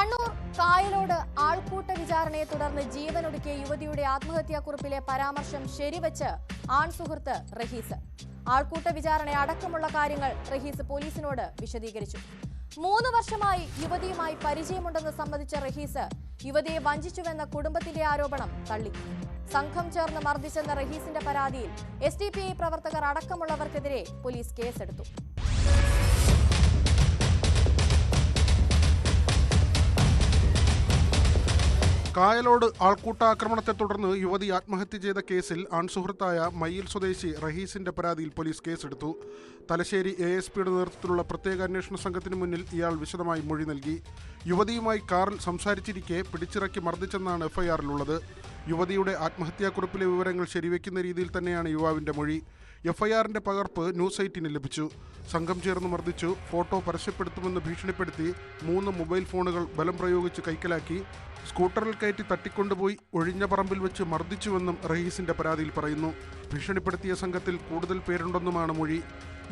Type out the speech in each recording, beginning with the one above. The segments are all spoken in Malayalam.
കണ്ണൂർ കായലോട് ആൾക്കൂട്ട വിചാരണയെ തുടർന്ന് ജീവനൊടുക്കിയ യുവതിയുടെ ആത്മഹത്യാക്കുറിപ്പിലെ പരാമർശം ശരിവച്ച് ആൺസുഹൃത്ത് റഹീസ്. ആൾക്കൂട്ട വിചാരണ അടക്കമുള്ള കാര്യങ്ങൾ റഹീസ് പോലീസിനോട് വിശദീകരിച്ചു. മൂന്ന് വർഷമായി യുവതിയുമായി പരിചയമുണ്ടെന്ന് സംബന്ധിച്ച റഹീസ് യുവതിയെ വഞ്ചിച്ചുവെന്ന കുടുംബത്തിന്റെ ആരോപണം തള്ളി. സംഘം ചേർന്ന് മർദ്ദിച്ചെന്ന റഹീസിന്റെ പരാതിയിൽ എസ് പ്രവർത്തകർ അടക്കമുള്ളവർക്കെതിരെ പോലീസ് കേസെടുത്തു. കായലോട് ആൾക്കൂട്ടാക്രമണത്തെ തുടർന്ന് യുവതി ആത്മഹത്യ ചെയ്ത കേസിൽ ആൺസുഹൃത്തായ മയ്യിൽ സ്വദേശി റഹീസിന്റെ പരാതിയിൽ പോലീസ് കേസെടുത്തു. തലശ്ശേരി എ എസ് പിയുടെ നേതൃത്വത്തിലുള്ള പ്രത്യേക അന്വേഷണ സംഘത്തിന് മുന്നിൽ ഇയാൾ വിശദമായി മൊഴി നൽകി. യുവതിയുമായി കാറിൽ സംസാരിച്ചിരിക്കെ പിടിച്ചിറക്കി മർദ്ദിച്ചെന്നാണ് എഫ്ഐആറിലുള്ളത് യുവതിയുടെ ആത്മഹത്യാക്കുറിപ്പിലെ വിവരങ്ങൾ ശരിവെക്കുന്ന രീതിയിൽ തന്നെയാണ് യുവാവിന്റെ മൊഴി. എഫ്ഐആറിന്റെ പകർപ്പ് ന്യൂസ് സൈറ്റിന് ലഭിച്ചു. സംഘം ചേർന്ന് മർദ്ദിച്ചു. ഫോട്ടോ പരസ്യപ്പെടുത്തുമെന്ന് ഭീഷണിപ്പെടുത്തി മൂന്ന് മൊബൈൽ ഫോണുകൾ ബലം പ്രയോഗിച്ച് കൈക്കലാക്കി. സ്കൂട്ടറിൽ കയറ്റി തട്ടിക്കൊണ്ടുപോയി ഒഴിഞ്ഞ പറമ്പിൽ വെച്ച് മർദ്ദിച്ചുവെന്നും റഹീസിന്റെ പരാതിയിൽ പറയുന്നു. ഭീഷണിപ്പെടുത്തിയ സംഘത്തിൽ കൂടുതൽ പേരുണ്ടെന്നുമാണ് മൊഴി.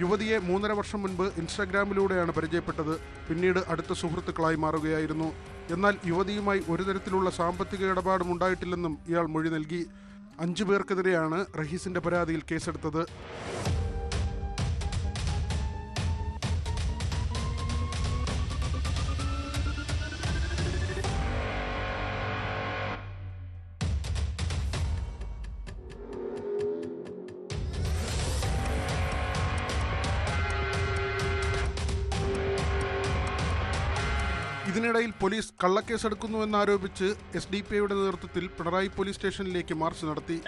യുവതിയെ മൂന്നര വർഷം മുൻപ് ഇൻസ്റ്റാഗ്രാമിലൂടെയാണ് പരിചയപ്പെട്ടത്. പിന്നീട് അടുത്ത സുഹൃത്തുക്കളായി മാറുകയായിരുന്നു. എന്നാൽ യുവതിയുമായി ഒരു തരത്തിലുള്ള സാമ്പത്തിക ഇടപാടും ഉണ്ടായിട്ടില്ലെന്നും ഇയാൾ മൊഴി നൽകി. അഞ്ചു പേർക്കെതിരെയാണ് റഹീസിന്റെ പരാതിയിൽ കേസെടുത്തത്. ഇതിനിടയിൽ പോലീസ് കള്ളക്കേസെടുക്കുന്നുവെന്നാരോപിച്ച് എസ് ഡി പി ഐയുടെ നേതൃത്വത്തിൽ പിണറായി പോലീസ് സ്റ്റേഷനിലേക്ക് മാർച്ച് നടത്തി.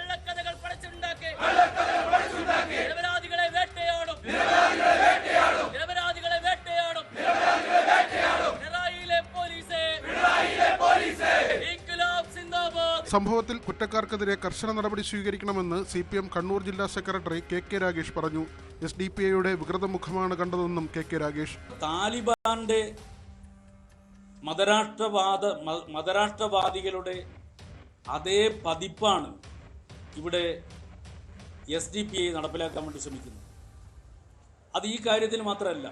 സംഭവത്തിൽ കുറ്റക്കാർക്കെതിരെ കർശന നടപടി സ്വീകരിക്കണമെന്ന് സി പി എം കണ്ണൂർ ജില്ലാ സെക്രട്ടറി കെ കെ രാഗേഷ് പറഞ്ഞു. എസ് ഡി പി ഐയുടെ വികൃത മുഖമാണ് കണ്ടതെന്നും കെ കെ രാഗേഷ് താലിബാന്റെ മതരാഷ്ട്രവാദ മതരാഷ്ട്രവാദികളുടെ അതേ പതിപ്പാണ് ഇവിടെ എസ് ഡി പി ഐ നടപ്പിലാക്കാൻ വേണ്ടി ശ്രമിക്കുന്നത്. അത് ഈ കാര്യത്തിൽ മാത്രമല്ല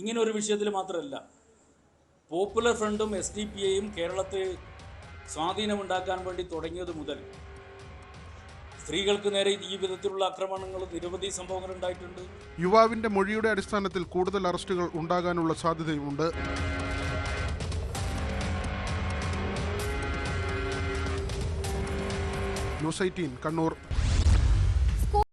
ഇങ്ങനെ ഒരു വിഷയത്തിൽ മാത്രമല്ല പോപ്പുലർ ഫ്രണ്ടും എസ് ഡി പി ഐയും കേരളത്തിൽ സ്വാധീനമുണ്ടാക്കാൻ വേണ്ടി തുടങ്ങിയത് മുതൽ സ്ത്രീകൾക്ക് നേരെ ഈ വിധത്തിലുള്ള ആക്രമണങ്ങൾ നിരവധി സംഭവങ്ങൾ ഉണ്ടായിട്ടുണ്ട്. യുവാവിന്റെ മൊഴിയുടെ അടിസ്ഥാനത്തിൽ കൂടുതൽ അറസ്റ്റുകൾ ഉണ്ടാകാനുള്ള സാധ്യതയുമുണ്ട്. News eighteen Kannur